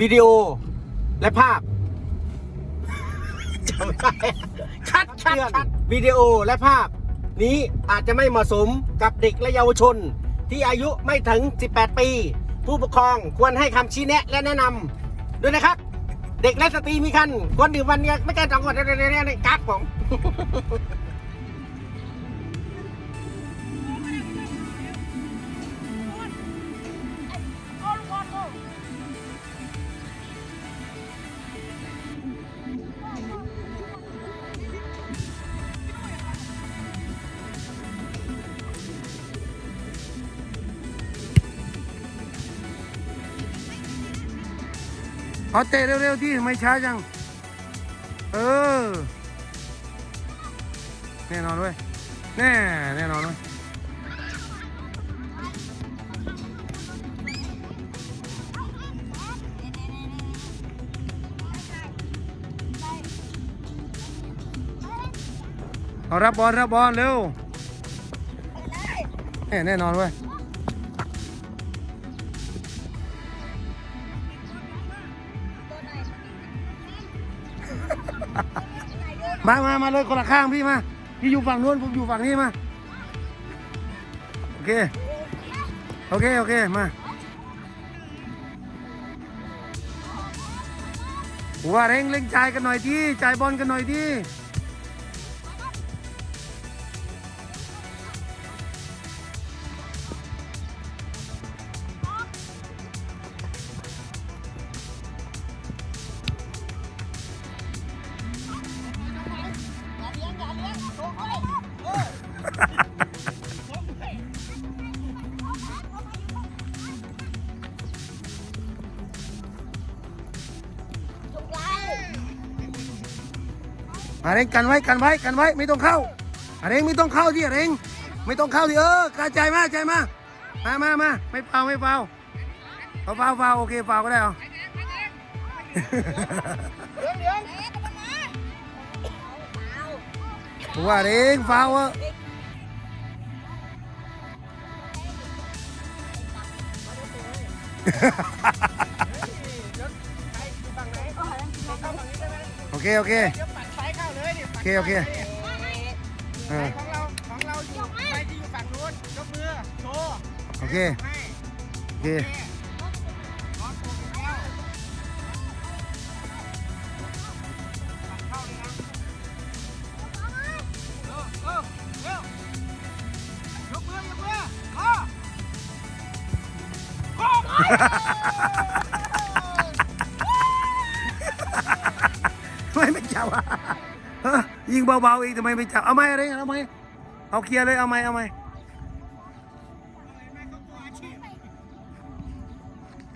วิดีโอ และภาพชัดชัดชัดวิดีโอและภาพ นี้อาจจะไม่เหมาะสมกับเด็กและเยาวชน ที่อายุไม่ถึง 18 ปี ผู้ปกครองควรให้คำชี้แนะและแนะนำด้วยนะครับ เด็กและสตรีมีคันควรดื่มวันละไม่เกินสองขวดเรื่อยๆกักผม เอาเตะเร็วๆที่ไม่ช้าจัง เออ แน่นอนเว้ยแน่แน่นอนเว้ยเอารับบอลรับบอลเร็วแน่แน่นอนเว้ย มามามาเลยคนละข้างพี่มา พี่อยู่ฝั่งนู้นผมอยู่ฝั่งนี้มา โอเค โอเค โอเค มาว่าเร่งเร่งใจกันหน่อยที่จ่ายบอลกันหน่อยที่ อะเร่งกันไว้กันไว้กันไว้ไม่ต้องเข้าอะเร่งไม่ต้องเข้าที่อะเร่งไม่ต้องเข้าที่เออกระจายมาใจายมามามามาไม่เฝ้าไม่เฝ้าเอาเฝ้าเฝ้าโอเคเฝ้าก็ได้เอาผมว่าเร่งเฝ้าอะโอเค โอเคปัดซ้ายเข้า เลยดิโอเคโอเคเออของเราของเราอยู่ไปที่อยู่ฝั่งนู้นยกมือโชว์โอเคให้โอเค เบาๆอีกทำไมไม่จับ เอาไหมอะไรเอาไหมเอาเคลียร์เลย เอาไหมเอาไหม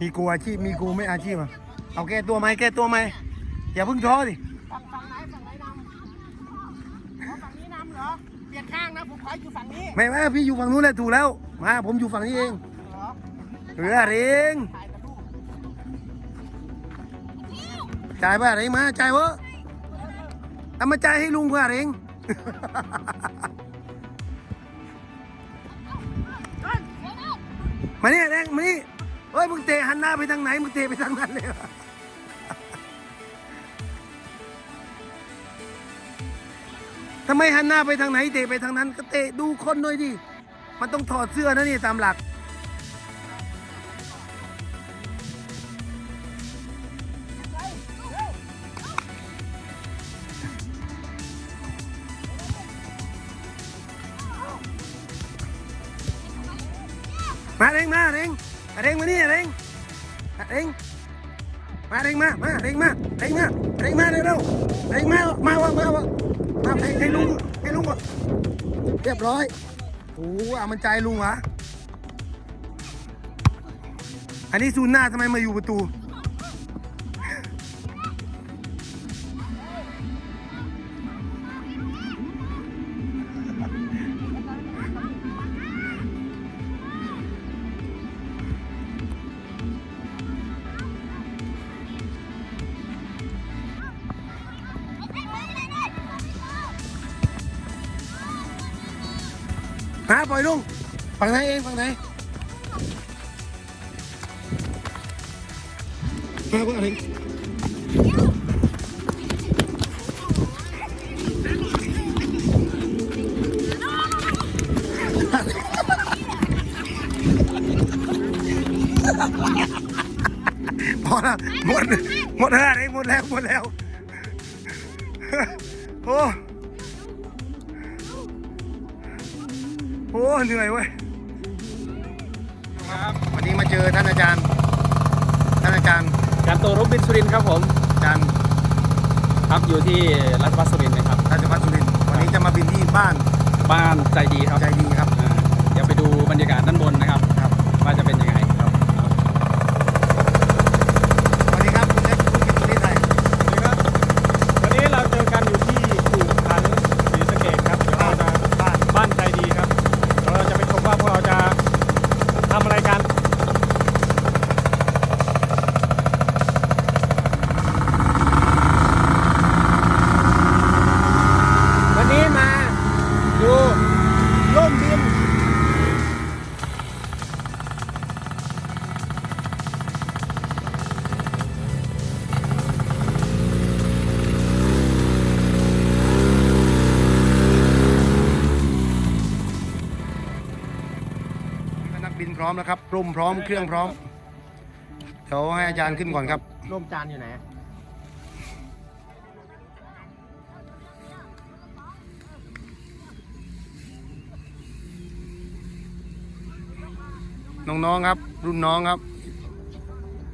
มีกูอาชีพ มีกูไม่อาชีพอะ เอาแก้ตัวไหมแก้ตัวไหมอย่าเพิ่งท้อดิฝั่งฝั่งไหนฝั่งไหนนำขอฝั่งนี้นำเหรอ เปลี่ยนข้างนะผมขออยู่ฝั่งนี้ ไม่ไม่พี่อยู่ฝั่งนู้นแหละถูกแล้ว มา ผมอยู่ฝั่งนี้เองเหรอเออเร่งถ่ายกับลูกจ่ายไปอะไรมาจ่ายเวะ เอามาจ่ายให้ลุงเพื่ออะไรเองมาเนี่ยแรงมานี่เฮ้ยมึงเตะหันหน้าไปทางไหนมึงเตะไปทางนั้นเลยทำไมหันหน้าไปทางไหนเตะไปทางนั้น ก็เตะดูคนหน่อยดิ มันต้องถอดเสื้อนะนี่ตามหลัก เร่งมาเร่งเร่งมานี่เร่งเร่งมาเร่งมามาเร่งมาเร่งมาเร่งมาเร็วเร็วเร่งมามาวะมาวะมาให้ให้ลุงให้ลุงก่อนเรียบร้อยโอ้เอามันใจลุงวะอันนี้ซูนหน้าทำไมมาอยู่ประตู ฮะปล่อยลุงฝั่งไหนเองฝั่งไหนมาว่าอะไรพอแล้วหมดหมดแล้วหมดแล้วหมดแล้วโอ้ โหเหนื่อยเว้ยครับวันนี้มาเจอท่านอาจารย์ ท่านอาจารย์การโตรบบินสุรินทร์ครับผมอาจารย์ครับอยู่ที่รัชพัฒสุรินทร์นะครับราชพัฒสุรินทร์วันนี้จะมาบินที่บ้านบ้านใจดีครับใจดีครับ ร้อมแล้วครับร่มพร้อมเครื่องพร้อม เดี๋ยวให้อาจารย์ขึ้นก่อนครับ ร่มจานอยู่ไหนน้องๆครับ รุ่นน้องครับ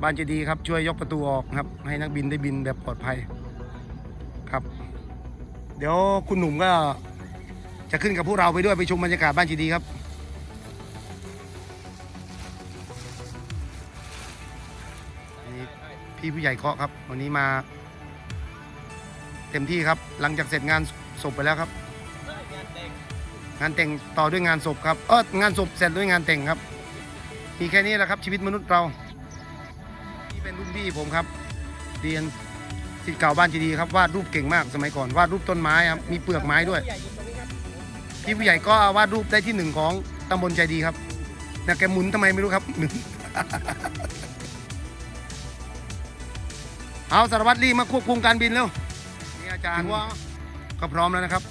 บ้านเจดีย์ครับช่วยยกประตูออกครับ ให้นักบินได้บินแบบปลอดภัยครับ เดี๋ยวคุณหนุ่มก็จะขึ้นกับพวกเราไปด้วยไปชมบรรยากาศบ้านเจดีย์ครับ พี่ผู้ใหญ่เคาะครับ วันนี้มา เต็มที่ครับ หลังจากเสร็จงานศพไปแล้วครับ งานแต่งต่อด้วยงานศพครับเอองานศพเสร็จด้วยงานแต่งครับ มีแค่นี้แหละครับ ชีวิตมนุษย์เรานี่เป็นรุ่นพี่ผมครับเรียนศิษย์เก่าบ้านจีดีครับวาดรูปเก่งมากสมัยก่อนวาดรูปต้นไม้ครับมีเปลือกไม้ด้วยพี่ผู้ใหญ่ก็วาดรูปได้ที่หนึ่งของตำบลใจดีครับนะแกหมุนทำไมไม่รู้ครับ เอาสารวัตรรีมาควบคุมการบินเร็วนี่อาจารย์ว่าก็พร้อมแล้วนะครับ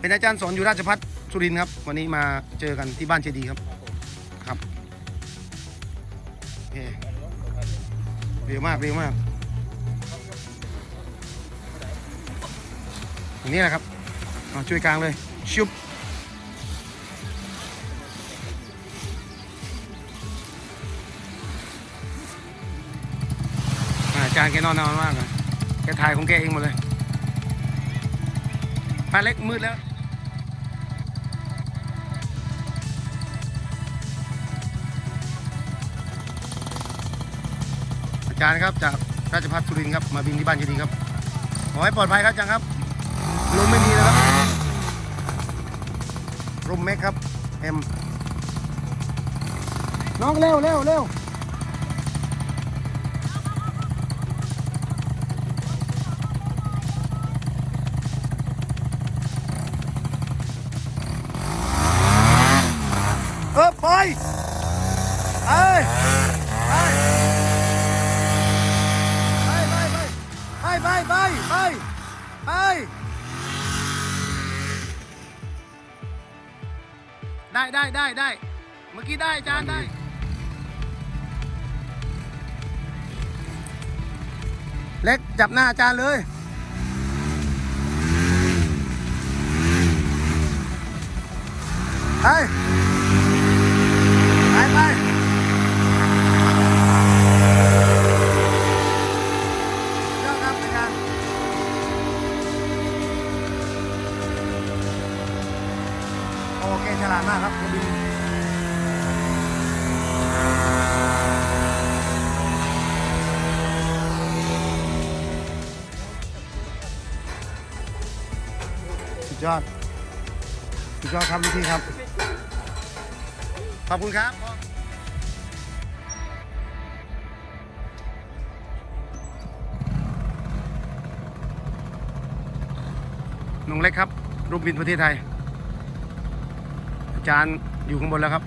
เป็นอาจารย์สอนอยู่ราชพัฒสุรินทร์ครับ วันนี้มาเจอกันที่บ้านเจดีย์ครับครับโอเคเร็วมากเร็วมากอย่างนี้แหละครับเอาช่วยกลางเลยชุบ จารย์แกนอนนอนมากเลยแกถ่ายของแกเองหมดเลยปลาเล็กมืดแล้วอาจารย์ครับจากราชพัฒสุรินทร์ครับมาบินที่บ้านเจดีย์ครับขอให้ปลอดภัยครับอาจารย์ครับลมไม่มีแล้วครับลมแม็กครับเอ็มน้องเร็วเร็วเร็ว เออไปไปไปไปไปไปไปไปไปไปได้ได้ได้ได้เมื่อกี้ได้อาจารย์ได้ เล็กจับหน้าอาจารย์เลยไฉลาดมากครับบินสุดยอดสุดยอดครับพี่ครับ ขอบคุณครับน้องเล็กครับรูปบินประเทศไทย จารย์อยู่ข้างบนแล้วครับ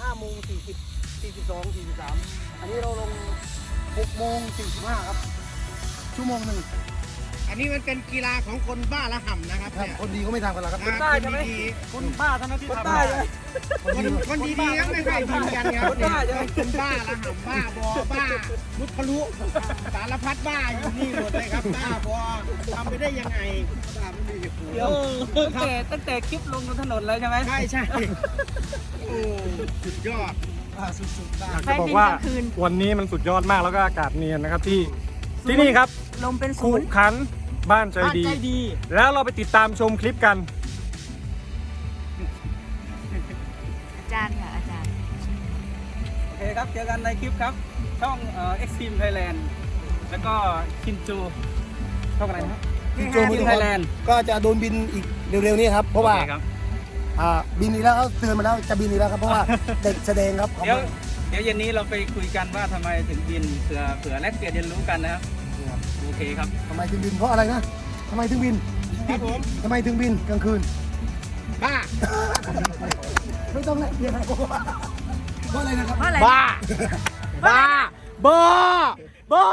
ห้าโมงสี่สิบสี่สิบสองสี่สิบสามอันนี้เราลงหกโมงสี่สิบห้าครับ ชั่วโมงหนึ่ง อันนี้มันเป็นกีฬาของคนบ้าละห่ำนะครับครับ เนี่ยคนดีก็ไม่ทำกันหรอกครับอ่าได้ใช่ไหมคนดีคุณป้าเท่านั้นที่ทำได้ๆคนคนดีๆครับไม่ใช่ยืนยันครับเนี่ยคนบ้าละห่ำบ้าบอบ้ามุทะลุสารพัดบ้าอยู่นี่หมดเลยครับบ้าบอทำไปได้ยังไงบ้าไม่มีเหตุผลเดี๋ยวตั้งแต่ตั้งแต่คลิปลงบนถนนแล้วใช่ไหมใช่ใช่โอ้สุดยอดสุดๆได้อยากจะบอกว่าวันนี้มันสุดยอดมากแล้วก็อากาศเนียนนะครับที่ที่นี่ครับ ลมเป็นคูศูนย์ขันบ้านใจบ้านดี ใจดี แล้วเราไปติดตามชมคลิปกัน อาจารย์ค่ะอาจารย์ โอเคครับ เจอกันในคลิปครับ ช่องเอ่อ Extreme Thailand แล้วก็คินจูช่องอะไรนะครับพี่โจมือ Extreme ไทย Thailand ก็จะโดนบินอีกเร็วๆนี้ครับ เพราะว่าโอคครับอ่าบินอีกแล้วเขาเตือนมาแล้วจะบินอีกแล้วครับเพราะว่าเด็กแสดงครับ เดี๋ยวเดี๋ยวเย็นนี้เราไปคุยกันว่าทำไมถึงบินเผื่อเผื่อแลกเปลี่ยนเรียนรู้กันนะครับโอเคครับ ทำไมถึงบินเพราะอะไรนะทำไมถึงบินครับผมทำไมถึงบินกลางคืน บ้า ไม่ต้องแลกเปลี่ยนอะไรเพราะว่าเพราะอะไรนะครับเพราะอะไรบ้า บ้าบอบ้า